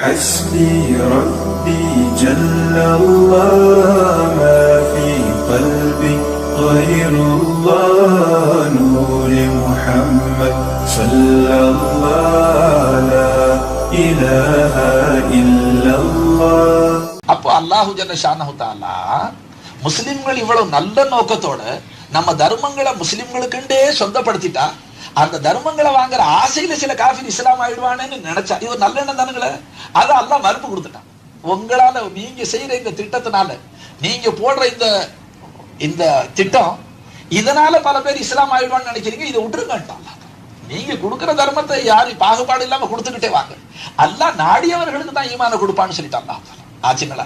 حسبي ربي جل الله ما في قلبي غير الله نور محمد صلى الله لا إله إلا الله அப்போ அல்லாஹு ஜல்ல ஷானஹு தாலா முஸ்லிம்கள் இவ்வளவு நல்ல நோக்கத்தோட நம்ம தர்மங்களை முஸ்லிம்களுக்குண்டே சொந்தப்படுத்திட்டா அந்த தர்மங்களை வாங்குற ஆசையில சில காஃபிர் இஸ்லாம் ஆயிடுவானேன்னு நினைச்சா இது ஒரு நல்ல எண்ணம் தானுங்களே. அதை அல்லாஹ் மறுப்பு கொடுத்துட்டான். உங்களால நீங்க செய்யற இந்த திட்டத்தினால நீங்க போடுற இந்த இந்த திட்டம் இதனால பல பேர் இஸ்லாம் ஆயிடுவான்னு நினைக்கிறீங்க இதை விட்டுருங்கன்ட்டான் நீங்க கொடுக்குற தர்மத்தை யாரு பாகுபாடு இல்லாம கொடுத்துக்கிட்டே வாங்க. அல்லாஹ் நாடியவர்களுக்கு தான் ஈமான கொடுப்பான்னு சொல்லிட்டான் ஆச்சுங்களா?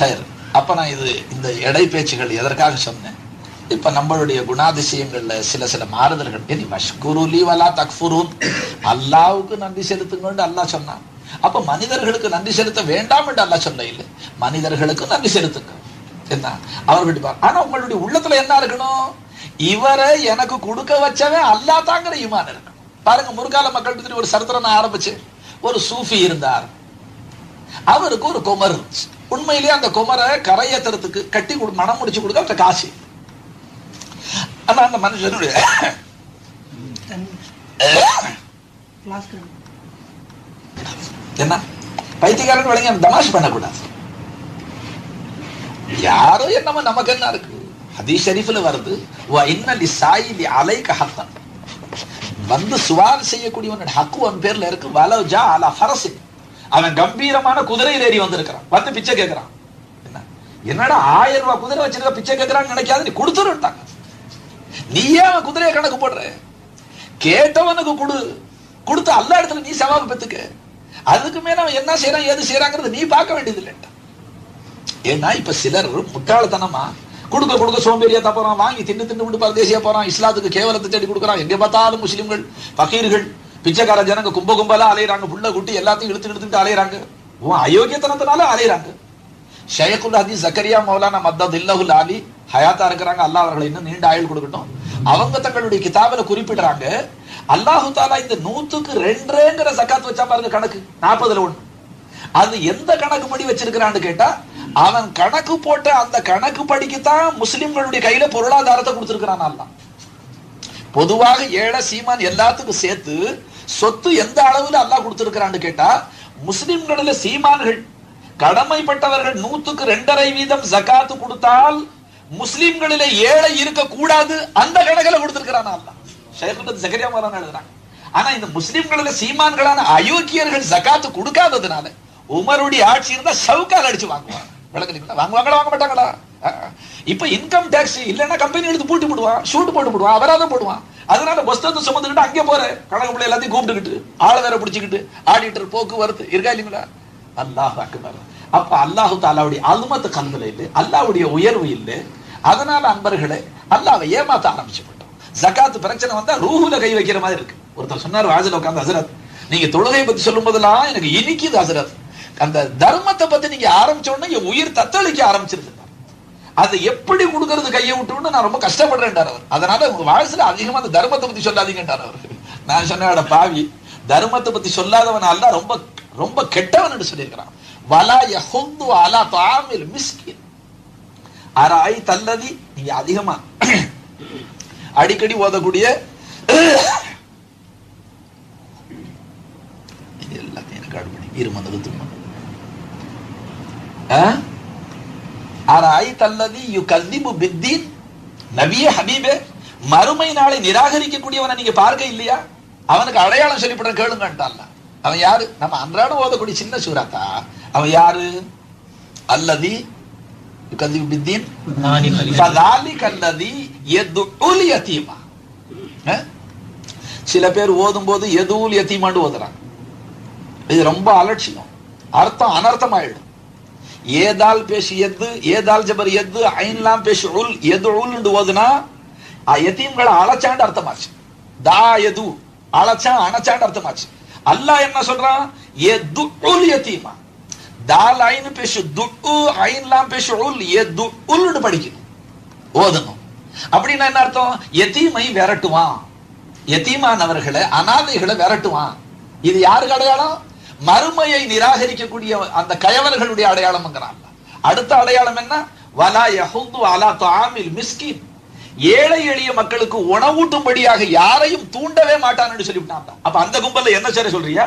ஹயர் அப்ப நான் இது இந்த எடை பேச்சுகள் எதற்காக சொன்னேன்? இப்ப நம்மளுடைய குணாதிசயங்கள்ல சில சில மாறுதல்கள். இனி மஷ்குருலி வலா தக்ஃபுரூன். அல்லாவுக்கு நன்றி செலுத்துங்கன்னு அல்லாஹ் சொன்னான். அப்ப மனிதர்களுக்கு நன்றி செலுத்த வேண்டாம் என்று அல்லாஹ் சொல்ல இல்லை. மனிதர்களுக்கு நன்றி செலுத்துங்க. என்ன அவர்கள் பா- ஆனா உங்களுடைய உள்ளத்துல என்ன இருக்கணும்? இவரை எனக்கு கொடுக்க வச்சவன் அல்லா தாங்கிற ஈமான் இருக்கணும். பாருங்க முற்கால மக்கள் பத்தி ஒரு சரித்திரம் நான் ஆரம்பிச்சேன். ஒரு சூஃபி இருந்தார். அவருக்கு ஒரு குமர் இருந்துச்சு. உண்மையிலேயே அந்த குமரை கரையேத்துறதுக்கு கட்டி கொடு மனம் முடிச்சு கொடுக்க அவர்கிட்ட காசு. ஆனா அந்த மனுஷனுடைய என்ன? பைத்தியக்காரன் விளங்கி தமாஷ் பண்ணக்கூடாது. யாரோ என்னமோ நமக்கு என்ன இருக்கு? ஹதீஸ் ஷரீஃப்ல வருது வ இன்னலி சாயிலி அலை கஹத்தன் வந்து சுவார் செய்யக்கூடியவனோட ஹக்கு அவன் பேர்ல இருக்கு வலவ் ஜா அலா ஃபரசி அவன் கம்பீரமான குதிரையில் ஏறி வந்திருக்கிறான். வந்து பிச்சை கேட்கிறான் என்ன? என்னடா ஆயிரம் ரூபாய் குதிரை வச்சிருக்க பிச்சை கேட்கறான்னு நினைக்காது நீ கொடுத்துருட்டாங்க நீ ஏன் அவன் குதிரையை கணக்கு போடுற. கேட்டவனுக்கு கொடு. கொடுத்து அல்ல இடத்துல நீ சவால் பெத்துக்க. அதுக்கு மேல அவன் என்ன செய்யறான் ஏது செய்யறாங்கிறது நீ பார்க்க வேண்டியது இல்லைன்டா ஏன்னா இப்ப சிலர் முட்டாள்தனமா கொடுக்க கொடுக்க சோம்பேறியா தப்புறான் வாங்கி தின்னு தின்னு விட்டு பரதேசியா போறான் இஸ்லாத்துக்கு கேவலத்தை தேடி கொடுக்குறான். எங்க பார்த்தாலும் முஸ்லிம்கள் பகீர்கள் பிச்சைக்கார ஜனங்க கும்ப கும்பலா அலையிறாங்க. புள்ள குட்டி எல்லாத்தையும் இழுத்து இழுத்துட்டு அலையிறாங்க. உன் அயோக்கியத்தனத்தினால அலையிறாங்க. ஷயகுல் ஹதீஸ் ஜக்கரியா மௌலானா மத்தத் இல்லஹுல் ஆலி ஹயாத்தா இருக்கிறாங்க. அல்லாஹ் அவர்களை இன்னும் நீண்ட ஆயுள் கொடுக்கட்டும். அவங்க தங்களுடைய கிதாபில குறிப்பிடுறாங்க அல்லாஹு தாலா இந்த நூத்துக்கு ரெண்டுங்கிற சக்காத் வச்சா பாருங்க கணக்கு. நாற்பதுல ஒண்ணு. அது எந்த கணக்கு படி வச்சிருக்கிறான்னு கேட்டா அவன் கணக்கு போட்ட அந்த கணக்கு படிக்குத்தான் முஸ்லிம்களுடைய கையில பொருளாதாரத்தை கொடுத்திருக்கிறான் அல்லாஹ். பொதுவாக ஏழை சீமான் எல்லாத்துக்கும் சேர்த்து சொத்து எந்த அளவுல அல்லாஹ் கொடுத்திருக்கிறான்னு கேட்டா முஸ்லிம்களில் சீமான்கள் கடமைப்பட்டவர்கள் நூத்துக்கு ரெண்டரை வீதம் ஜக்காத்து கொடுத்தால் முஸ்லிம்களில ஏழை இருக்க கூடாது அந்த கணக்கில் கொடுத்திருக்கிறான் அல்லாஹ். ஷேகுல் ஜக்கரியா மௌலானா எழுதுறாங்க ஆனா இந்த முஸ்லிம்களில சீமான்களான அயோக்கியர்கள் ஜகாத்து கொடுக்காததுனால உமருடைய ஆட்சி இருந்தா சவுக்கால் அடிச்சு வாங்குவாங்க. விளக்குறீங்களா வாங்குவாங்களா வாங்க மாட்டாங்களா? இப்ப இன்கம் டாக்ஸ் இல்லைன்னா கம்பெனி எடுத்து பூட்டி போடுவான் ஷூட் போட்டு போடுவான் அபராதம் போடுவான். அதனால புஸ்தகத்தை சுமந்துக்கிட்டு அங்கே போற. கணக்கு பிள்ளை எல்லாத்தையும் கூப்பிட்டுக்கிட்டு ஆள வேற பிடிச்சிக்கிட்டு ஆடிட்டர் போக்குவரத்து இருக்கா இல்லைங்களா? அல்லாஹ் அக்குமார் அப்ப அல்லாஹு தாலாவுடைய அலுமத்து கல்வில இல்லை அல்லாஹ்வுடைய உயர்வு இல்லை அதனால அன்பர்களே அல்லாவை ஏமாத்த ஆரம்பிச்சு போட்டோம் ஜக்காத்து பிரச்சனை வந்தா ரூஹுல கை வைக்கிற மாதிரி இருக்கு. ஒருத்தர் சொன்னார் வாஜில உட்காந்து ஹசரத் நீங்க தொழுகை பத்தி சொல்லும் போதெல்லாம் எனக்கு இனிக்குது ஹசரத். அந்த தர்மத்தை பத்தி நீங்க ஆரம்பிச்ச உடனே என் உயிர் தத்தளிக்க ஆரம்பிச்சிருது. அதை எப்படி கொடுக்கறது கையை விட்டுன்னு நான் ரொம்ப கஷ்டப்படுறேன்டார் அவர். அதனால உங்க வாழ்க்கையில அதிகமா அந்த தர்மத்தை பத்தி சொல்லாதீங்கன்றார் அவர். நான் சொன்ன பாவி தர்மத்தை பத்தி சொல்லாதவன் அல்ல ரொம்ப ரொம்ப கெட்டவன் என்று சொல்லியிருக்கிறான். வலா யஹுந்து அலா தாமில் மிஸ்கின். அராய் தல்லதி நீங்க அதிகமா அடிக்கடி ஓதக்கூடிய இது எல்லாத்தையும் எனக்கு பண்ணி இருமந்தது தும்மன் அராய் தல்லதி யு கல்திபு பித்தீன் நபியே ஹபீபே மறுமை நாளை நிராகரிக்கக்கூடியவனை நீங்க பார்க்க இல்லையா? அவனுக்கு அடையாளம் சொல்லிவிட கேளுங்கன்ட்டான்ல அவன் யாரு? நம்ம அன்றாடம் ஓதக்கூடிய சின்ன சூராத்தா அவன் யாரு? அல்லதி யதீமா அஹ்? சில பேர் ஓதும் போது எதுவும் யத்தீமாண்டு ஓதுறாங்க. இது ரொம்ப அலட்சியம். அர்த்தம் அனர்த்தம் ஆயிடும் ஏதால் பேசி எது ஏதால் ஜபர் எது ஐன்லாம் பேசி உல் எது உல் ஓதுனா எத்தீம்களை அழைச்சாண்டு அர்த்தமாச்சு. தா எது அழைச்சா அணைச்சாண்டு அர்த்தமாச்சு. அல்லாஹ் என்ன சொல்றான்? எது உல் யத்தீமா. தால் ஐனு பேசு துட்டு ஐன்லாம் பேசு உல் எது உல்னு படிக்கணும் ஓதணும் அப்படின்னா என்ன அர்த்தம் எத்தீமை விரட்டுவான் எத்தீமானவர்களை அனாதைகளை விரட்டுவான் இது யாருக்கு அடையாளம் மறுமையை நிராகரிக்கக்கூடிய அந்த கயவர்களுடைய அடையாளம்ங்கிறான் அடுத்த அடையாளம் என்ன வலா யஹுது அலா தாமில் மிஸ்கின் ஏழை எளிய மக்களுக்கு உணவூட்டும்படியாக யாரையும் தூண்டவே மாட்டான்னு சொல்லிவிட்டான் அப்ப அந்த கும்பல்ல என்ன சரி சொல்றியா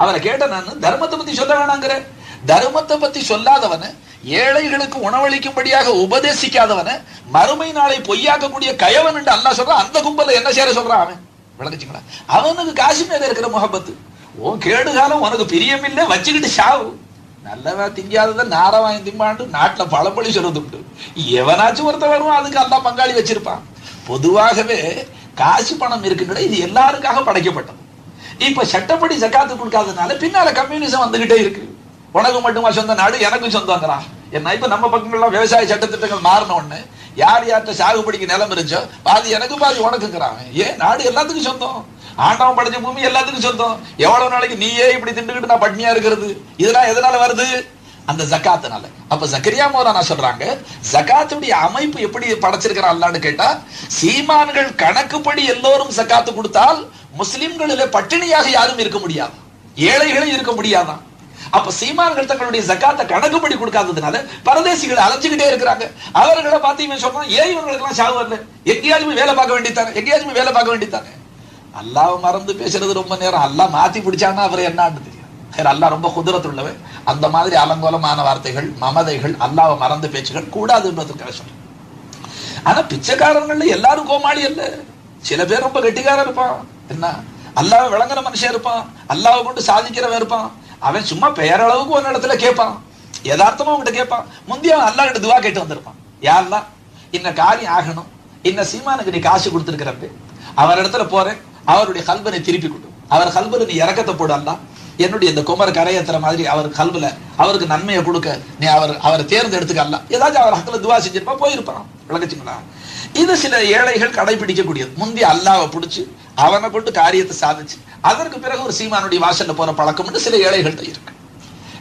அவரை கேட்ட நான் தர்மத்தை பத்தி சொல்ல வேணாங்கிறேன் தர்மத்தை பத்தி சொல்லாதவன ஏழைகளுக்கு உணவளிக்கும்படியாக உபதேசிக்காதவன மறுமை நாளை பொய்யாக்கக்கூடிய கயவன் என்று அல்லா சொல்றான் அந்த கும்பல என்ன சேர சொல்றான் அவன்? விளங்குச்சுங்களா? அவனுக்கு காசு மேல இருக்கிற முகப்பத்து. ஓ கேடு காலம் உனக்கு பிரியம் இல்லை வச்சுக்கிட்டு சாவு. நல்லவா திங்காதத நார வாங்கி திம்பாண்டு நாட்டுல பழமொழி சொல்றது உண்டு எவனாச்சும் ஒருத்தன் வருவான் அதுக்கு எல்லாம் பங்காளி வச்சிருப்பான். பொதுவாகவே காசு பணம் இருக்கின்ற இது எல்லாருக்காக படைக்கப்பட்டது. இப்ப சட்டப்படி ஜக்காத்து கொடுக்காதனால பின்னால கம்யூனிசம் வந்துகிட்டே இருக்கு. உனக்கு மட்டுமா சொந்த நாடு எனக்கும் சொந்தங்கிறான் என்ன இப்ப நம்ம பக்கங்கள்லாம் விவசாய சட்டத்திட்டங்கள் மாறின உடனே யார் யார்கிட்ட சாகுபடிக்கு நிலம் இருந்துச்சோ பாதி எனக்கு பாதி உனக்குங்கிறான் ஏன் நாடு எல்லாத்துக்கும் சொந்தம். ஆண்டவன் படைச்ச பூமி எல்லாத்துக்கும் சொந்தம். எவ்வளவு நாளைக்கு நீயே இப்படி திண்டுக்கிட்டு நான் பட்னியா இருக்கிறது? இதெல்லாம் எதனால வருது? அந்த ஜக்காத்துனால. அப்ப ஜக்கரியா மோரானா சொல்றாங்க ஜக்காத்துடைய அமைப்பு எப்படி படைச்சிருக்கிறான் அல்லான்னு கேட்டா சீமான்கள் கணக்குப்படி எல்லோரும் ஜக்காத்து கொடுத்தால் முஸ்லிம்களில பட்டினியாக யாரும் இருக்க முடியாது? ஏழைகளும் இருக்க முடியாதான் அப்ப சீமான்கள் தங்களுடைய ஜக்காத்தை கணக்குப்படி கொடுக்காததுனால பரதேசிகளை அலைஞ்சுக்கிட்டே இருக்கிறாங்க. அவர்களை பார்த்து இவன் சொல்றான் ஏன் இவங்களுக்கு எல்லாம் சாவு வரல? எங்கேயாச்சும் வேலை பார்க்க வேண்டித்தானே எங்கேயாச்சும் வேலை பார்க்க வேண்டித்தானே அல்லாஹ் மறந்து பேசுறது ரொம்ப நேரம். அல்லாஹ் மாத்தி பிடிச்சான்னா அவர் என்னான்னு தெரியும் அல்லாஹ் ரொம்ப குதிரத்துள்ளவன். அந்த மாதிரி அலங்கோலமான வார்த்தைகள் மமதைகள் அல்லாஹ் மறந்து பேச்சுகள் கூடாதுன்றதுக்காக சொல்றேன். ஆனா பிச்சைக்காரங்கள்ல எல்லாரும் கோமாளி அல்ல. சில பேர் ரொம்ப கெட்டிக்காரன் இருப்பான். என்ன? அல்லாஹ் விளங்குற மனுஷன் இருப்பான். அல்லாவை கொண்டு சாதிக்கிறவன் இருப்பான். அவன் சும்மா பெயரளவுக்கு ஒரு இடத்துல கேட்பான். யதார்த்தமா உங்ககிட்ட கேட்பான். முந்தைய அவன் அல்லாஹ் கிட்ட துவா கேட்டு வந்திருப்பான். யாரெல்லாம் இன்ன காரியம் ஆகணும். இன்ன சீமானுக்கு நீ காசு கொடுத்துருக்கிறப்ப அவர் இடத்துல போறேன். அவருடைய கல்வனை திருப்பி கொடு. அவர் கல்வனை நீ இறக்கத்தை போடு அல்லா என்னுடைய இந்த குமர் கரையேத்துற மாதிரி அவர் கல்வில அவருக்கு நன்மையை கொடுக்க நீ அவர் அவரை தேர்ந்தெடுத்துக்க ஏதாச்சும் அவர் ஹக்கில் துவா செஞ்சிருப்பா போயிருப்பான். விளங்குச்சுங்களா? இது சில ஏழைகள் கடைபிடிக்கக்கூடியது. முந்தைய அல்லாவை பிடிச்சி அவனை கொண்டு காரியத்தை சாதிச்சு அதற்கு பிறகு ஒரு சீமானுடைய வாசல்ல போற பழக்கம் சில ஏழைகள்ட்ட இருக்கு.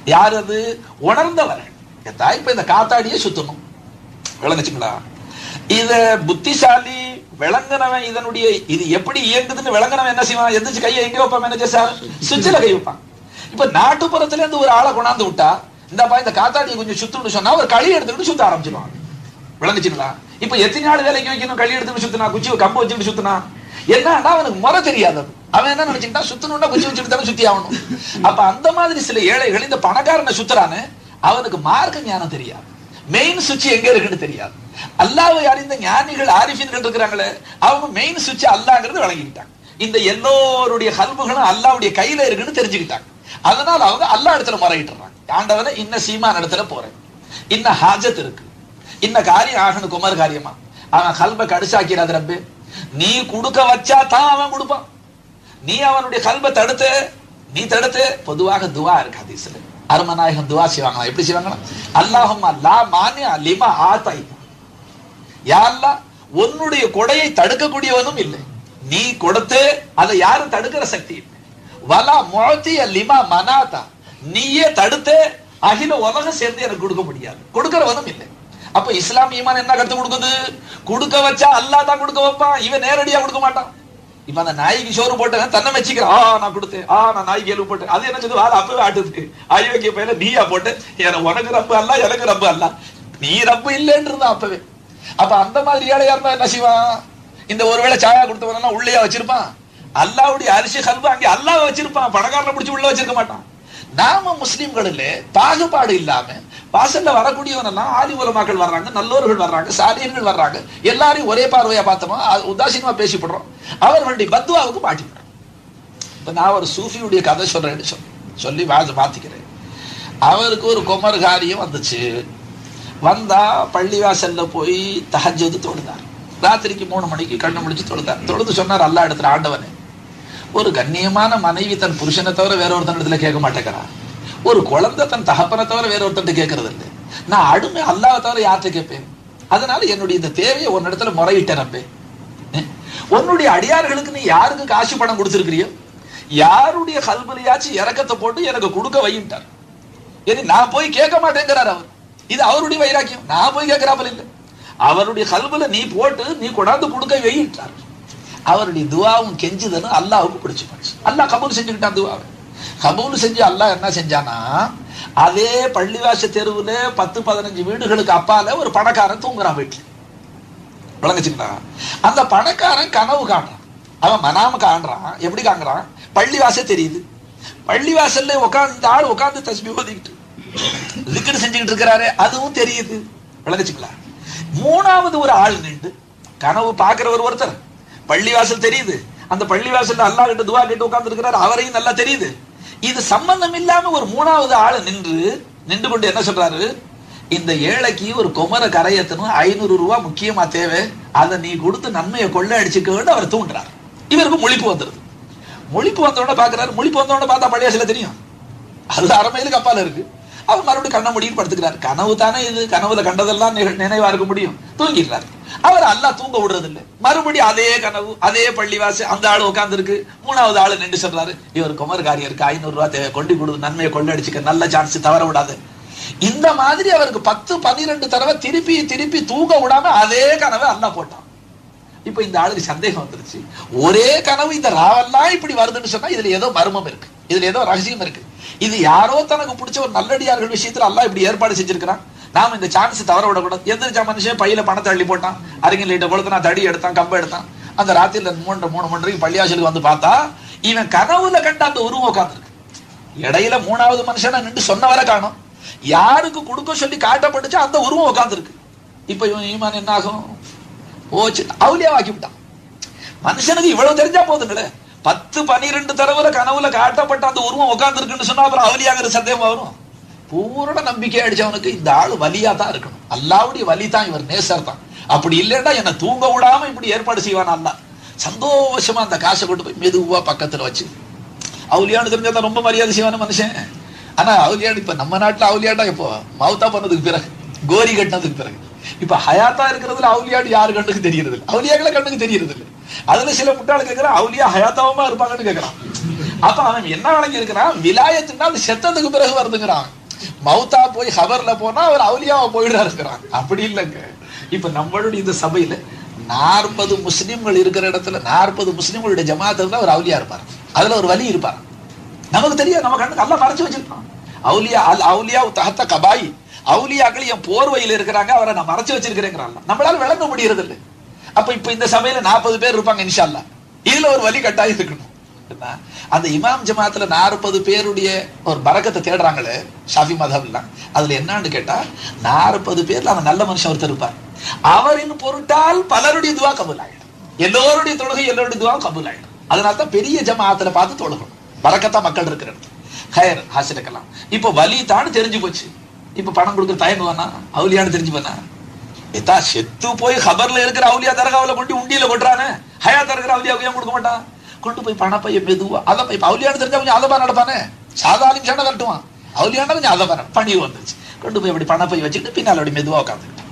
யார் அது? உணர்ந்தவர்கள். ஏதா இப்ப இந்த காத்தாடியே சுத்தணும். விளங்குச்சுங்களா? இத புத்திசாலி விளங்கினவன் இதனுடைய இது எப்படி இயங்குதுன்னு விளங்குனவன் என்ன செய்வான்? எந்திரிச்சு கையை எங்க வைப்பான் மேனேஜர் சார்? சுவிட்சில் கை வைப்பான். இப்ப நாட்டுப்புறத்துல இருந்து ஒரு ஆளை கொண்டாந்து விட்டா இந்தப்பா இந்த காத்தாடியை கொஞ்சம் சுத்தணும்னு சொன்னா ஒரு களி எடுத்துக்கிட்டு சுத்த ஆரம்பிச்சிருவாங்க. விளங்குச்சுங்களா? இப்ப எத்தனை நாள் வேலைக்கு வைக்கணும்? கழி எடுத்து சுத்தினா குச்சி கம்பு வச்சுட்டு சுத்தினா? என்னன்னா அவனுக்கு முறை தெரியாது அவன் என்ன நினைச்சுட்டா சுத்தணும்னா குச்சி வச்சுட்டு தானே சுத்தி ஆகணும். அப்ப அந்த மாதிரி சில ஏழைகள் இந்த பணக்காரனை சுத்துறானு அவனுக்கு மார்க்க ஞானம் தெரியாது. மெயின் சுவிட்ச் எங்க இருக்குன்னு தெரியாது. அல்லாவை அறிந்த ஞானிகள் ஆரிஃபின்கள் இருக்கிறாங்களே அவங்க மெயின் சுவிட்ச் அல்லாங்கிறது வழங்கிட்டாங்க இந்த எல்லோருடைய கல்புகளும் அல்லாவுடைய கையில இருக்குன்னு தெரிஞ்சுக்கிட்டாங்க. அதனால அவங்க அல்லா இடத்துல முறையிட்டுறாங்க. ஆண்டவரை இன்ன சீமான இடத்துல போறேன். இன்ன ஹாஜத் இருக்கு. இன்ன காரியம் ஆகணும் குமார் காரியமா? அவன் கல்ப கடிசாக்கிறாது ரப்பு. நீ கொடுக்க வச்சா தான் அவன் கொடுப்பான். நீ அவனுடைய கல்ப தடுத்து நீ தடுத்து பொதுவாக துவா இருக்காது சில அருமநாயகம் துவா செய்வாங்களா? எப்படி செய்வாங்களா? அல்லாஹும்மா லா மானியா லிமா ஆத்தாய். யா உன்னுடைய கொடையை தடுக்கக்கூடியவனும் இல்லை. நீ கொடுத்து அதை யாரும் தடுக்கிற சக்தி இல்லை. வலா முழத்திய லிமா மனாதா நீயே தடுத்து அகில உலகம் சேர்ந்து எனக்கு கொடுக்க முடியாது. கொடுக்கிறவனும் இல்லை. அப்ப இஸ்லாம் ஈமான் என்ன கருத்து கொடுக்குது? கொடுக்க வச்சா அல்லாஹ் தான் கொடுக்க வைப்பான். இவன் நேரடியா கொடுக்க மாட்டான். இப்ப அந்த நாய்க்கு சோறு போட்டேன் தன்னை வச்சுக்கிறான். ஆ நான் கொடுத்தேன். ஆ நான் நாய்க்கு எலும்பு போட்டேன். அது என்ன சொல்லுது? வாழ அப்பவே ஆட்டுது. அயோக்கிய பையன நீயா போட்டு எனக்கு உனக்கு ரப்பு அல்ல எனக்கு ரப்பு அல்ல. நீ ரப்பு இல்லைன்றது அப்பவே. அப்ப அந்த மாதிரி ஏழையா இருந்தா என்ன செய்வான்? இந்த ஒருவேளை சாயா கொடுத்தவனா உள்ளேயா வச்சிருப்பான்? அல்லாவுடைய அரிசி கல்பு அங்கே அல்லாஹ் வச்சிருப்பான். பணக்காரனை பிடிச்சி உள்ள வச்சிருக்க மாட்டான். நாம முஸ்லிம்களில் பாகுபாடு இல்லாம வாசல்ல வரக்கூடியவனெல்லாம் ஆதி உலமாக்கள் வர்றாங்க நல்லோர்கள் வர்றாங்க சாதியங்கள் வர்றாங்க. எல்லாரையும் ஒரே பார்வையா பார்த்தோமா? அது உதாசீனமா பேசிப்படுறோம். அவர்களுடைய பத்வாவுக்கு மாட்டிவிடுறோம் இப்ப நான் ஒரு சூஃபியுடைய கதை சொல்றேன்னு சொல் சொல்லி வாச மாத்திக்கிறேன். அவருக்கு ஒரு குமர் காரியம் வந்துச்சு. வந்தா பள்ளிவாசல்ல போய் தஹஜ்ஜது தொழுதார். ராத்திரிக்கு மூணு மணிக்கு கண்ணு முடிச்சு தொழுதார். தொழுது சொன்னார் அல்லா இடத்துல ஆண்டவனே. ஒரு கண்ணியமான மனைவி தன் புருஷனை தவிர வேற ஒருத்தன் இடத்துல கேட்க மாட்டேங்கிறா. ஒரு குழந்தை தன் தகப்பனை தவிர வேற ஒருத்தன் கேட்கறது இல்லை நான் அடுமை அல்லாவை தவிர யார்கிட்ட கேட்பேன்? அதனால என்னுடைய இந்த தேவையை உன்னிடத்துல முறையிட்டேன் ரப்பே உன்னுடைய அடியார்களுக்கு நீ யாருக்கு காசு பணம் கொடுத்துருக்கிறியோ? யாருடைய கல்பலியாச்சும் இறக்கத்தை போட்டு எனக்கு கொடுக்க வையிட்டார் இனி நான் போய் கேட்க மாட்டேங்கிறார் அவர். இது அவருடைய வைராக்கியம். நான் போய் கேட்கிறாப்பல் இல்லை. அவருடைய கல்புல நீ போட்டு நீ கொண்டாந்து கொடுக்க வெயிட்டார் அவருடைய துவாவும் கெஞ்சுதலும் அல்லாவுக்கு பிடிச்சி போச்சு. அல்லாஹ் கபூல் செஞ்சுக்கிட்டான் துவாவை கபூல் செஞ்சு அல்லாஹ் என்ன செஞ்சானா? அதே பள்ளிவாச தெருவுல பத்து பதினஞ்சு வீடுகளுக்கு அப்பால ஒரு பணக்காரன் தூங்குறான் வீட்டுல விளங்குச்சுங்களா? அந்த பணக்காரன் கனவு காண்றான் அவன் மனாம காண்றான். எப்படி காண்றான் பள்ளிவாசல் தெரியுது. பள்ளிவாசல்ல உட்கார்ந்து ஆள் உட்காந்து தஸ்பி ஓதிக்கிட்டு திக்கர் செஞ்சுக்கிட்டு இருக்கிறாரு அதுவும் தெரியுது. விளங்குச்சுங்களா? மூணாவது ஒரு ஆள் நின்று கனவு பார்க்கிறவர் ஒருத்தர். பள்ளிவாசல் தெரியுது. அந்த பள்ளிவாசல்ல அல்லாஹ் கிட்ட துவா கேட்டு உட்கார்ந்து இருக்கிறார் அவரையும் நல்லா தெரியுது. இது சம்பந்தம் இல்லாம ஒரு மூணாவது ஆள் நின்று நின்று கொண்டு என்ன சொல்றாரு? இந்த ஏழைக்கு ஒரு குமர கரையத்தனும் ஐநூறு ரூபா முக்கியமா தேவை. அதை நீ கொடுத்து நன்மையை கொள்ளை அடிச்சுக்கன்னு அவர் தூண்டுறாரு. இவருக்கு முழிப்பு வந்துருது. முழிப்பு வந்தோடனே பாக்குறாரு முழிப்பு வந்தோடனே பார்த்தா பள்ளியாசில தெரியும். அது அரை மைலுக்கு அப்பால இருக்கு. அவர் மறுபடியும் கண்ண முடியும் படுத்துக்கிறார். கனவு தானே இது? கனவுல கண்டதெல்லாம் நினைவா இருக்க முடியும். தூங்கிடுறாரு. அவர் அல்லா தூங்க விடுறது இல்லை மறுபடியும் அதே கனவு அதே பள்ளிவாசி அந்த ஆளு உட்கார்ந்து இருக்கு மூணாவது ஆளு நின்று சொல்றாரு இவர் குமரகாரியருக்கு ஐநூறு ரூபாய் தேவை கொண்டு கொடு நன்மையை கொள்ளடிச்சுக்க நல்ல சான்ஸ் தவற விடாது. இந்த மாதிரி அவருக்கு பத்து பன்னிரெண்டு தடவை திருப்பி திருப்பி தூங்க விடாம அதே கனவை அல்லா போட்டான். இப்ப இந்த ஆளுக்கு சந்தேகம் வந்துருச்சு. ஒரே கனவு இந்த ராவெல்லாம் இப்படி வருதுன்னு சொன்னா இதுல ஏதோ மர்மம் இருக்கு. இதுல ஏதோ ரகசியம் இருக்கு. இது யாரோ தனக்கு பிடிச்ச ஒரு நல்லடியார்கள் விஷயத்துல எல்லாம் இப்படி ஏற்பாடு செஞ்சிருக்கிறான். நாம இந்த சான்ஸ் தவற விடக்கூடாது. எந்திரிச்சா மனுஷன் பையில பணத்தை அள்ளி போட்டான். அறிஞர் லைட்ட கொடுத்து நான் தடி எடுத்தான் கம்பை எடுத்தான். அந்த ராத்திரில மூன்று மூணு மணிக்கு பள்ளியாசலுக்கு வந்து பார்த்தா இவன் கனவுல கண்ட அந்த உருவம் உட்காந்துருக்கு இடையில மூணாவது மனுஷனை நின்று சொன்னவரை காணும். யாருக்கு கொடுக்க சொல்லி காட்டப்பட்டுச்சோ அந்த உருவம் உட்காந்துருக்கு இப்ப இவன் ஈமான் என்ன ஆகும் ஓச்சு அவுலியா ஆக்கி விட்டான். மனுஷனுக்கு இவ்வளவு தெரிஞ்சா போதுங்களே பத்து பனிரெண்டு தடவை கனவுல காட்டப்பட்ட அந்த உருவம் உட்காந்துருக்குன்னு சொன்னா அப்புறம் அவலியாங்கிற சந்தேகம் வரும். பூரண நம்பிக்கை அடிச்சவனுக்கு இந்த ஆள் வலியா தான் இருக்கணும். அல்லாவுடைய வலி தான் இவர் நேசர் தான். அப்படி இல்லைன்னா என்ன தூங்க விடாம இப்படி ஏற்பாடு செய்வான் அல்லா சந்தோஷமா அந்த காசை கொண்டு போய் மெதுவா பக்கத்துல வச்சு. அவுலியான்னு தெரிஞ்சா ரொம்ப மரியாதை செய்வான மனுஷன். ஆனா அவுலியாடு இப்ப நம்ம நாட்டுல அவுலியாடா இப்போ மவுத்தா பண்ணதுக்கு பிறகு கோரி கட்டினதுக்கு பிறகு. இப்ப ஹயாத்தா இருக்கிறதுல அவுலியாடு யாரு கண்ணுக்கு தெரியறது இல்லை அவுலியாக்களை கண்ணுக்கு தெரியறது இல்லை அதுல சில முட்டாள் கேட்கிறான் அவுலியா ஹயாத்தாவுமா இருப்பாங்கன்னு கேட்கறான் அப்ப அவன் என்ன வழங்கி இருக்கிறான் விலாயத்துனா அது செத்ததுக்கு பிறகு வருதுங்கிறான். மௌத்தா போய் ஹபர்ல போனா அவர் அவுலியாவா போயிடா இருக்கிறான் அப்படி இல்லைங்க. இப்ப நம்மளுடைய இந்த சபையில நாற்பது முஸ்லிம்கள் இருக்கிற இடத்துல நாற்பது முஸ்லிம்களுடைய ஜமாத்துல அவர் அவுலியா இருப்பார். அதுல ஒரு வலி இருப்பார். நமக்கு தெரியாது நம்ம கண்ணுக்கு நல்லா மறைச்சு வச்சிருக்கான். அவுலியா அல் அவுலியா தகத்த கபாய். அவுலியாக்கள் என் போர்வையில் இருக்கிறாங்க அவரை நான் மறைச்சு வச்சிருக்கிறேங்கிறான். நம்மளால விளங்க முடியறது இல்லை அப்ப இப்ப இந்த சபையில நாற்பது பேர் இருப்பாங்க இன்ஷால்லா இதுல ஒரு வழி கட்டாயம் இருக்கணும். அந்த இமாம் ஜமாத்துல நாற்பது பேருடைய ஒரு பரக்கத்தை தேடுறாங்களே ஷாஃபி மதம்லாம் அதுல என்னன்னு கேட்டா நாற்பது பேர்ல அவன் நல்ல மனுஷன் ஒருத்தர் இருப்பார். அவரின் பொருட்டால் பலருடைய துவா கபூல் ஆயிடும் எல்லோருடைய தொழுகை எல்லோருடைய துவா கபூல் ஆயிடும் அதனால்தான் பெரிய ஜமாத்துல பார்த்து தொழுகணும். பரக்கத்தா மக்கள் இருக்கிற இடத்துல. ஹயர் ஹாசிரக்கலாம் இப்போ வலி தான் தெரிஞ்சு போச்சு. இப்ப பணம் கொடுக்குற தயங்குவானா அவுலியான்னு தெரிஞ்சு போனா ஏதா செத்து போய் ஹபர்ல இருக்கிற அவுலியா தரகாவில கொண்டு உண்டியில கொட்டுறானே? ஹயாத்தா இருக்கிற அவுலியாவுக்கு ஏன் கொடுக்க மாட்டான்? கொண்டு போய் பணப்பைய மெதுவா அதை போய் அவுலியான்னு தெரிஞ்சா கொஞ்சம் அதமா நடப்பானே? சாதாரண சண்டை கட்டுவான். அவுலியாண்டா கொஞ்சம் அதமா பணி வந்துச்சு கொண்டு போய் இப்படி பணப்பை வச்சுட்டு பின்னால் அப்படி மெதுவா உட்காந்துக்கிட்டான்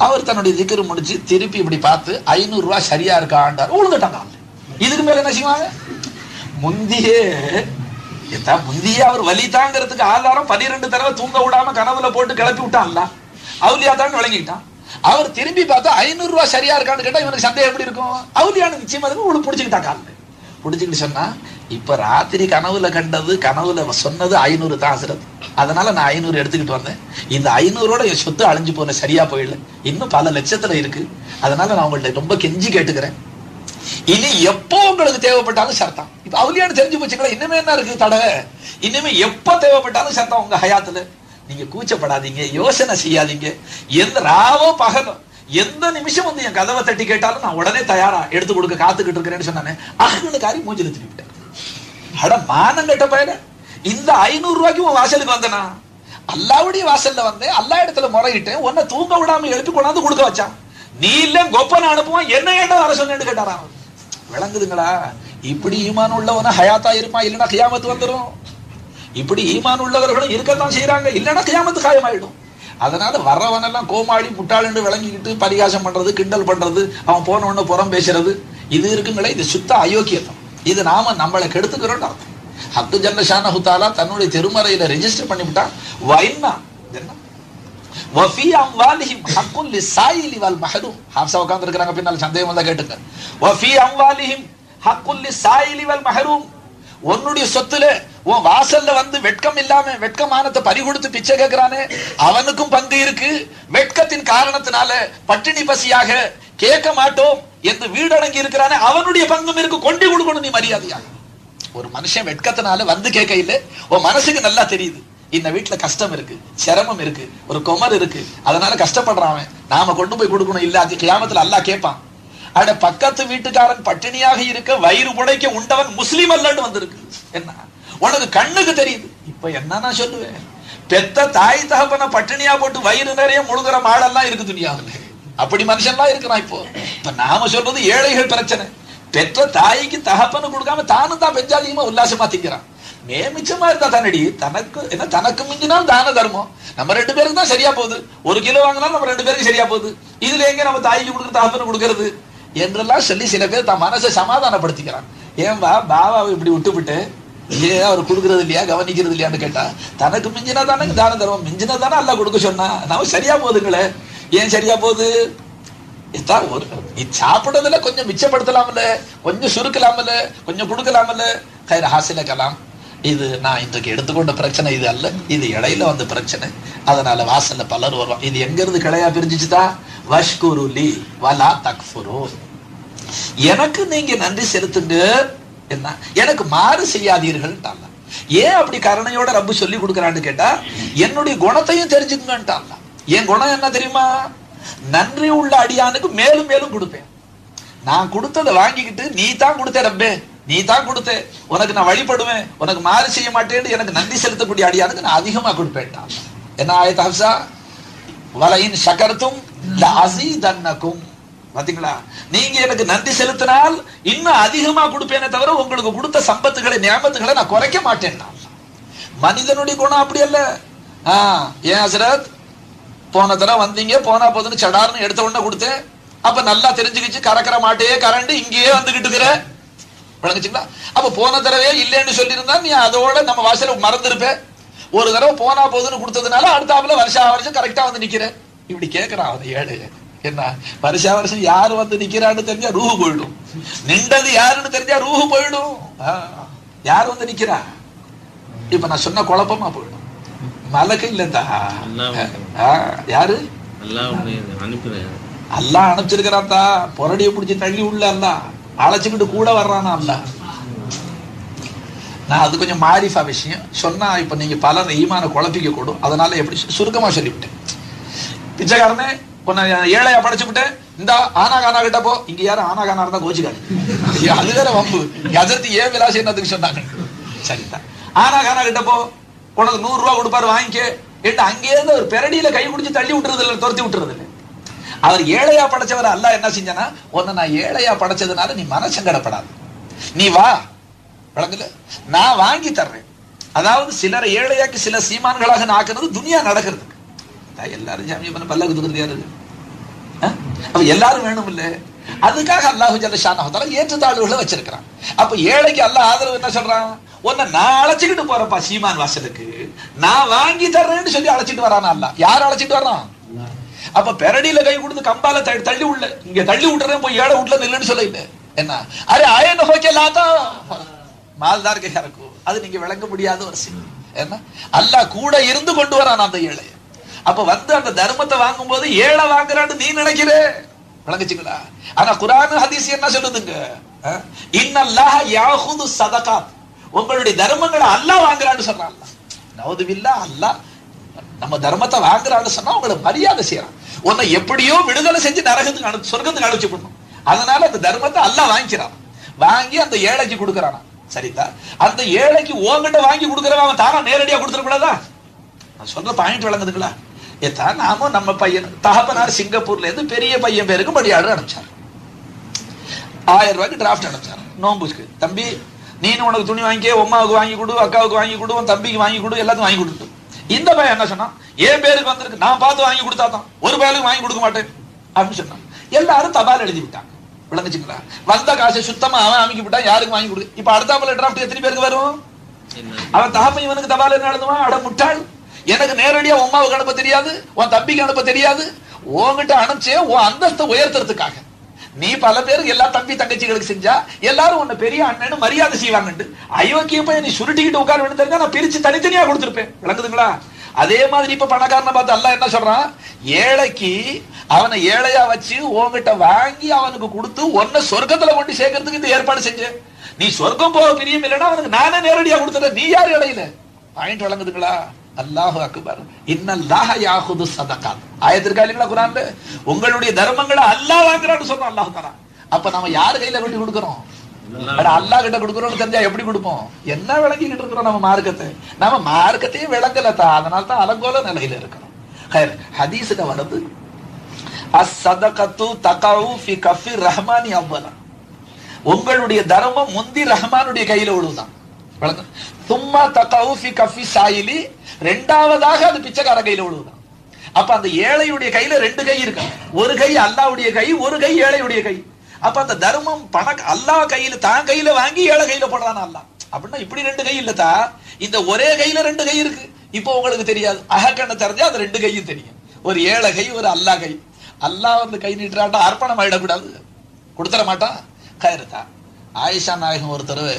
அவர் தன்னுடைய திக்கரு முடிச்சு திருப்பி இப்படி பார்த்து ஐநூறுரூவா ரூபாய் சரியா இருக்காண்டார் உழுந்துட்டாங்க இதுக்கு மேல என்ன செய்வாங்க? முந்தியே ஏதா முந்தியே அவர் வலி தாங்கிறதுக்கு ஆதாரம் பன்னிரெண்டு தடவை தூங்க விடாம கனவுல போட்டு கிளப்பி விட்டான்ல. அவுலியா தான் விளங்கிட்டான் அவர் திரும்பி பார்த்தா ஐநூறு ரூபாய் சரியா இருக்கான்னு கேட்டா இவனுக்கு சந்தேகம் எப்படி இருக்கும்? அவுலியான நிச்சயமா இருக்கும். உனக்கு பிடிச்சிக்கிட்டா காலில். பிடிச்சிக்கிட்டு சொன்னா இப்ப ராத்திரி கனவுல கண்டது கனவுல சொன்னது ஐநூறு தான் ஹசரத் அதனால நான் ஐநூறு எடுத்துக்கிட்டு வந்தேன். இந்த ஐநூறோட என் சொத்து அழிஞ்சு போன சரியா போயிடல இன்னும் பல லட்சத்துல இருக்கு. அதனால நான் உங்கள்ட்ட ரொம்ப கெஞ்சி கேட்டுக்கிறேன். இனி எப்போ உங்களுக்கு தேவைப்பட்டாலும் சர்த்தம் இப்ப அவுலியான்னு தெரிஞ்சு போச்சுங்களா? இன்னுமே என்ன இருக்கு தடவை இனிமே எப்ப தேவைப்பட்டாலும் சர்த்தம் உங்க ஹயாத்துல? நீங்க கூச்சப்படாதீங்க யோசனை செய்யாதீங்க. எந்த ராவோ பகலோ எந்த நிமிஷம் வந்து என் கதவை தட்டி கேட்டாலும் நான் உடனே தயாரா எடுத்து கொடுக்க காத்துக்கிட்டு இருக்கிறேன்னு சொன்னானே. அகனு காரி மூஞ்சில திருப்பிட்டேன் அட மானம் கேட்ட பயன இந்த ஐநூறு ரூபாய்க்கு உன் வாசலுக்கு வந்தனா? அல்லாவுடைய வாசல்ல வந்தேன் அல்லா இடத்துல முறையிட்டேன் உன்னை தூங்க விடாம எழுப்பி கொண்டாந்து கொடுக்க வச்சான். நீ இல்ல கொப்பன் அனுப்புவான் என்ன ஏண்டா வர சொன்னேன்னு கேட்டாராம். விளங்குதுங்களா? இப்படி ஈமான் உள்ளவன ஹயாத்தா இருப்பான் இல்லைன்னா கியாமத்து வந்துரும். இப்படி ஈமான் உள்ளவர்களும் இருக்கத்தான் செய்யறாங்க இல்லைன்னா கியாமத்து காயமாயிடும். அதனால வர்றவனெல்லாம் கோமாளி முட்டாளன்னு விளங்கிக்கிட்டு பரிகாசம் பண்றது கிண்டல் பண்றது அவன் போன உடனே புறம் பேசுறது இது இருக்குங்களே இது சுத்த அயோக்கியத்தம் இது நாம நம்மளை கெடுத்துக்கிறோம்னு அர்த்தம். ஹத்து ஜன்ன ஷானஹுத்தாலா தன்னுடைய திருமறையில ரெஜிஸ்டர் பண்ணிவிட்டான் வைன்னா வஃபி அம்வாலிஹிம் ஹக்குன் லிஸ்ஸாயிலி வல் மஹரூம். ஹாஃப்ஸா உட்கார்ந்து பின்னால சந்தேகம் வந்தா கேட்டுங்க வஃபி அம்வாலிஹிம் ஹக்குன் லிஸ்ஸாயிலி வல் மஹரூம். உன்னுடைய சொத்துல உன் வாசல்ல வந்து வெட்கம் இல்லாம வெட்கமானத்தை பறி கொடுத்து பிச்சை கேட்கிறானே அவனுக்கும் பங்கு இருக்கு. வெட்கத்தின் காரணத்தினால பட்டினி பசியாக கேட்க மாட்டோம் என்று வீடடங்கி இருக்கிறானே அவனுடைய பங்கும் இருக்கு. கொண்டு கொடுக்கணும் நீ மரியாதையாக ஒரு மனுஷன் வெட்கத்தினால வந்து கேட்க இல்ல. உன் மனசுக்கு நல்லா தெரியுது. இந்த வீட்டுல கஷ்டம் இருக்கு சிரமம் இருக்கு ஒரு குமர் இருக்கு. அதனால கஷ்டப்படுறான் நாம கொண்டு போய் கொடுக்கணும் இல்ல அது கியாமத்துல அல்லாஹ் கேட்பான். அட பக்கத்து வீட்டுக்காரன் பட்டினியாக இருக்க வயிறு புடைக்க உண்டவன் முஸ்லீம் அல்லன்னு வந்திருக்கு. என்ன? உனக்கு கண்ணுக்கு தெரியுது. இப்ப என்ன நான் சொல்லுவேன்? பெத்த தாய் தகப்பன பட்டினியா போட்டு வயிறு நிறைய முழுகிற மாடெல்லாம் இருக்கு துணியாவில் அப்படி மனுஷன்லாம் இருக்கிறான் இப்போ. இப்ப நாம சொல்றது ஏழைகள் பிரச்சனை. பெற்ற தாய்க்கு தகப்பனு கொடுக்காம தானும் தான் பெஞ்சாதிகமா உல்லாசமா திங்கிறான். மே மிச்சமா இருந்தா தானடி? தனக்கு என்ன தனக்கு மிஞ்சினால் தான தர்மம். நம்ம ரெண்டு பேருக்கு தான் சரியா போகுது. ஒரு கிலோ வாங்கினாலும் நம்ம ரெண்டு பேருக்கு சரியா போகுது. இதுல எங்க நம்ம தாய்க்கு கொடுக்குற தகப்பனு கொடுக்கறது? என்றெல்லாம் சொல்லி சில பேர் தன் மனசை சமாதானப்படுத்திக்கிறான். ஏன்பா பாபாவை இப்படி விட்டுவிட்டு ஏன் அவர் கொடுக்கறது இல்லையா கவனிக்கிறது இல்லையான்னு கேட்டா தனக்கு மிஞ்சினா தானே தானம் தருவோம் மிஞ்சினா தானே அல்ல கொடுக்க சொன்னா நம்ம சரியா போகுதுங்களே. ஏன் சரியா போகுது? இதான் ஒரு நீ சாப்பிடுறதுல கொஞ்சம் மிச்சப்படுத்தலாம்ல கொஞ்சம் சுருக்கலாம்ல கொஞ்சம் கொடுக்கலாம்ல. கயிறு ஹாசில கலாம் இது நான் இன்றைக்கு எடுத்துக்கொண்ட பிரச்சனை இது அல்ல. இது இடையில வந்த பிரச்சனை. அதனால வாசல்ல பலர் வருவான் இது எங்க இருந்து கிளையா பிரிஞ்சிச்சுதா? வஷ்குருலி வலா தக்ஃபுரு. எனக்கு நீங்க நன்றி செலுத்துங்க. என்ன? எனக்கு மாறு செய்யாதீர்கள் ஏன் அப்படி கருணையோட ரப்பு சொல்லி கொடுக்கறான்னு கேட்டா என்னுடைய குணத்தையும் தெரிஞ்சுக்கங்கன்ட்டான்ல என் குணம் என்ன தெரியுமா? நன்றி உள்ள அடியானுக்கு மேலும் மேலும் கொடுப்பேன். நான் கொடுத்ததை வாங்கிக்கிட்டு நீ தான் கொடுத்த ரப்பே. நீ தான் கொடுத்த. உனக்கு நான் வழிபடுவேன். உனக்கு மாறு செய்ய மாட்டேன்னு எனக்கு நன்றி செலுத்தக்கூடிய அடியானுக்கு நான் அதிகமா கொடுப்பேன்ட்டான். என்ன ஆயத்த ஹப்சா? வலையின் சகரத்தும் தன்னக்கும் பாத்தீங்களா? நீங்க எனக்கு நன்றி செலுத்தினால் இன்னும் அதிகமா கொடுப்பேனே தவிர உங்களுக்கு கொடுத்த சம்பத்துகளை நியமத்துகளை நான் குறைக்க மாட்டேன் மனிதனுடைய குணம் அப்படி அல்ல. ஆஹ் ஏன் ஹசரத்? போன தடவை வந்தீங்க போனா போதுன்னு சடார்னு எடுத்த உடனே கொடுத்தேன். அப்ப நல்லா தெரிஞ்சுக்கிச்சு கறக்கிற மாட்டையே கரண்டு இங்கேயே வந்துகிட்டு இருக்கிற விளங்குச்சுங்களா? அப்ப போன தடவையே இல்லைன்னு சொல்லியிருந்தா நீ அதோட நம்ம வாசல மறந்துருப்ப. ஒரு தடவை போனா போதுன்னு கொடுத்ததுனால அடுத்தாப்புல வருஷா வருஷம் கரெக்டா வந்து நிக்கிற. இப்படி கேக்குறான் அவன் ஏழு. என்ன? வருஷா வருஷம் யாரு வந்து நிக்கிறான்னு தெரிஞ்சா ரூஹு போயிடும். நின்றது யாருன்னு தெரிஞ்சா ரூஹு போயிடும். யார் வந்து நிக்கிறா? இப்ப நான் சொன்ன குழப்பமா போயிடும். மலக்கு இல்லைந்தா. யாரு? அல்லாஹ் அல்லாஹ் அனுப்பிச்சிருக்கிறான் பொரடியை பிடிச்சி தள்ளி உள்ள அல்லாஹ். அழைச்சிக்கிட்டு கூட வர்றானா அல்ல நான் அது கொஞ்சம் மாரிஃபா விஷயம். சொன்னா இப்ப நீங்க பலர் ஈமான குழப்பிக்க கூடும். அதனால எப்படி சுருக்கமா சொல்லிவிட்டேன். பிச்சைக்காரனே உன்னை ஏழையா படைச்சு விட்டேன் இந்த ஆனா கானா கிட்ட போ. இங்க யாரும் ஆனா கானா இருந்தா கோச்சிக்காது அது வேற வம்பு. எதிர்த்து ஏன் விலாசி என்னதுக்கு சொன்னாங்க? சரிதான். ஆனா கானா கிட்ட போ. உனக்கு நூறு ரூபா கொடுப்பாரு வாங்கிக்க. என்று அங்கேயிருந்து ஒரு பெரடியில கை பிடிச்சி தள்ளி விட்டுறது இல்லை துரத்தி விட்டுறது இல்லை அவர் ஏழையா படைச்சவர் அல்லாஹ் என்ன செஞ்சனா? உன்னை நான் ஏழையா படைச்சதுனால நீ மனசங்கடப்படாது நீ வா. விளங்குல நான் வாங்கி தர்றேன். அதாவது சிலரை ஏழையாக்கி சில சீமான்களாக நாக்குறது துனியா நடக்கிறதுக்கு. எல்லாரும் ஜாமியம் பண்ண பல்லாக்கு தூக்குறது யாரு? அப்ப எல்லாரும் வேணும் இல்ல அதுக்காக அல்லாஹு ஜல்லஷான ஏற்றுத்தாழ்வுகளை வச்சிருக்கிறான். அப்ப ஏழைக்கு அல்லாஹ் ஆதரவு என்ன சொல்றான்? உன்னை நான் அழைச்சிக்கிட்டு போறப்பா சீமான் வாசலுக்கு. நான் வாங்கி தர்றேன்னு சொல்லி அழைச்சிட்டு வரானா அல்ல யார் அழைச்சிட்டு வர்றான்? அப்ப பெரடியில கை கொடுத்து கம்பால தள்ளி உள்ள. இங்க தள்ளி விட்டுறேன் போய் ஏழை வீட்டுல நில்லுன்னு சொல்ல என்ன? அரே அயன ஹோக்கலாதா மால்தார் கே அது நீங்க விளங்க முடியாத ஒரு சிங்கம் என்ன? அல்லாஹ் கூட இருந்து கொண்டு வரான் அந்த ஏழைய அப்ப வந்து அந்த தர்மத்தை வாங்கும்போது ஏழை வாங்குறான்னு நீ நினைக்கிற? விளங்குச்சுங்களா? ஆனா குரான் ஹதீஸ் என்ன சொல்லுதுங்க? இன்னல்லாஹ யாஹுது சதகாத். உங்களுடைய தர்மங்களை அல்லாஹ் வாங்குறான்னு சொல்றான். நவதுவில்லா அல்லாஹ் நம்ம தர்மத்தை வாங்குறான்னு சொன்னா உங்களை மரியாதை செய்யறான். உன்னை எப்படியோ விடுதலை செஞ்சு நரகத்துக்கு அனு சொர்க்கத்துக்கு அனுப்பிச்சு பண்ணும் அதனால அந்த தர்மத்தை அல்ல வாங்கிக்கிறான். வாங்கி அந்த ஏழைக்கு கொடுக்கறானா. சரிதா? அந்த ஏழைக்கு ஓங்கிட்ட வாங்கி கொடுக்கறவன் அவன் தானா நேரடியா கொடுத்துடக்கூடாதா நான் சொல்ற பாயிண்ட் விளங்குதுங்களா? ஏத்தா நாமும் நம்ம பையன். தகப்பனார் சிங்கப்பூர்ல இருந்து பெரிய பையன் பேருக்கு படி அனுப்பிச்சார். ஆயிரம் ரூபாய்க்கு டிராஃப்ட் அனுப்பிச்சார். நோம்புக்கு தம்பி நீனு உனக்கு துணி வாங்கிக்க உமாவுக்கு வாங்கி கொடு அக்காவுக்கு வாங்கி கொடு உன் தம்பிக்கு வாங்கி கொடு எல்லாத்தையும் வாங்கி கொடுத்துட்டு. இந்த பையன் என்ன சொன்னான்? என் பேருக்கு வந்திருக்கு நான் பார்த்து வாங்கி கொடுத்தா தான் ஒரு பயலுக்கு வாங்கி கொடுக்க மாட்டேன் அப்படின்னு சொன்னான். எல்லாரும் தபால் எழுதி விட்டாங்க. விளங்குச்சுங்களா? வந்த காசை சுத்தமா அவன் அமைக்கி விட்டான் யாருக்கு வாங்கி கொடு? இப்ப அடுத்தாப்புல டிராஃப்ட் எத்தனை பேருக்கு வரும்? அவன் தகப்பன் இவனுக்கு தபால் என்ன எழுதுவான் அட முட்டாள். எனக்கு நேரடியா உமாவுக்கு அனுப்ப தெரியாது உன் தம்பிக்கு அனுப்ப தெரியாது. உன்கிட்ட அனுப்பிச்சே உன் அந்தஸ்தை உயர்த்துறதுக்காக. நீ பல பேருக்கு எல்லா தம்பி தங்கச்சிகளுக்கு செஞ்சா எல்லாரும் உன்னை பெரிய அண்ணன் மரியாதை செய்வாங்கண்டு அயோக்கிய போய் நீ சுருட்டிக்கிட்டு உட்கார வேணும் தெரிஞ்சா நான் பிரிச்சு தனித்தனியா கொடுத்துருப்பேன். விளங்குதுங்களா? அதே மாதிரி இப்ப பணக்காரனை பார்த்து அல்ல என்ன சொல்றான்? ஏழைக்கு அவனை ஏழையா வச்சு உன்கிட்ட வாங்கி அவனுக்கு கொடுத்து உன்னை சொர்க்கத்துல கொண்டு சேர்க்கறதுக்கு இந்த ஏற்பாடு செஞ்சேன் நீ சொர்க்கம் போக பிரியம் இல்லைன்னா அவனுக்கு நானே நேரடியா கொடுத்துட்டேன் நீ யார் இடையில பாயிண்ட் வழங்குதுங்களா அல்லாஹு அக்பர். இன்னல்லாஹ யாஹுது சதகாத். ஆயத்திற்கா இல்லைங்களா குரான்ல? உங்களுடைய தர்மங்களை அல்லாஹ் வாங்குறான்னு சொல்றான் அல்லாஹ் தஆலா. அப்ப நம்ம யார் கையில கொண்டு கொடுக்கறோம்? அல்லாஹ் கிட்ட கொடுக்கறோம்னு தெரிஞ்சா எப்படி கொடுப்போம்? என்ன விளங்கிக்கிட்டு இருக்கிறோம் நம்ம மார்க்கத்தை? நம்ம மார்க்கத்தையும் விளங்கல தான் அதனால தான் அலங்கோல நிலையில இருக்கிறோம். ஹதீஸ்ல வருது அஸ்-சதகத்து தகவு ஃபி கஃபி ரஹ்மானி அவ்வலா உங்களுடைய தர்மம் முந்தி ரஹ்மானுடைய கையில விழுதான் விளங்க சும்மா தகவு கஃபி சாயிலி. ரெண்டாவதாக அது பிச்சைக்கார கையில விழுவுதான். அப்ப அந்த ஏழையுடைய கையில ரெண்டு கை இருக்கு? ஒரு கை அல்லாவுடைய கை ஒரு கை ஏழையுடைய கை. அப்ப அந்த தர்மம் பண அல்லாஹ் கையில தான் கையில வாங்கி ஏழை கையில போடுறான் அல்லா அப்படின்னா இப்படி ரெண்டு கை இல்லதா இந்த ஒரே கையில ரெண்டு கை இருக்கு. இப்போ உங்களுக்கு தெரியாது. அகக்கண்ணை தெரிஞ்சா அது ரெண்டு கையும் தெரியும். ஒரு ஏழை கை ஒரு அல்லாஹ் கை. அல்லாஹ் வந்து கை நீட்டுறாட்டா அர்ப்பணம் ஆயிடக்கூடாது. கொடுத்துட மாட்டான். கயிறுதா ஆயிஷா நாயகம் ஒரு தடவை